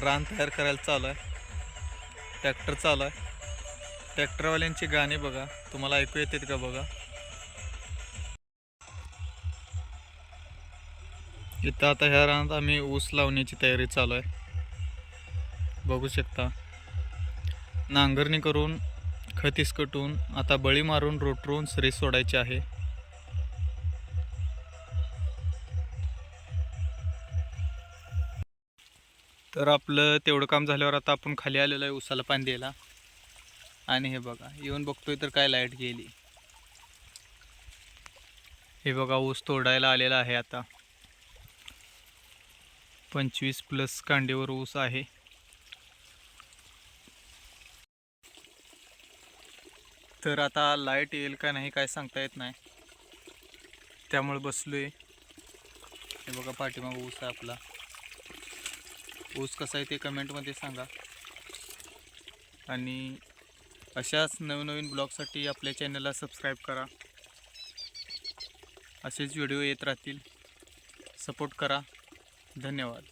रान तयार करायला चालू आहे. ट्रॅक्टर चालू आहे. ट्रॅक्टरवाल्यांची गाणी बघा. तुम्हाला ऐकू येतात का बघा? इथं आता ह्या रानात आम्ही ऊस लावण्याची तयारी चालू आहे. बघू शकता. नांगरणी करून खत इसकटून आता बळी मारून रोटरून सरी सोडायची आहे. तर आपलं तेवढं काम झाल्यावर आता आपण खाली आलेलो आहे उसाला पाणी द्यायला. आणि हे बघा येऊन बघतोय तर काय लाइट गेली. हे बघा ऊस तोडायला आलेला आहे आता. पंचवीस प्लस कांडीवर ऊस आहे. तर आता लाइट येईल का नाही काय सांगता येत नाही. त्यामुळे बसलो आहे हे बघा पाठीमागं ऊस आहे आपला. ऊस कसा आहे ते कमेंटमध्ये सांगा. आणि अशाच नवनवीन ब्लॉगसाठी आपल्या चॅनलला सबस्क्राईब करा. असेच व्हिडिओ येत राहतील. सपोर्ट करा. धन्यवाद.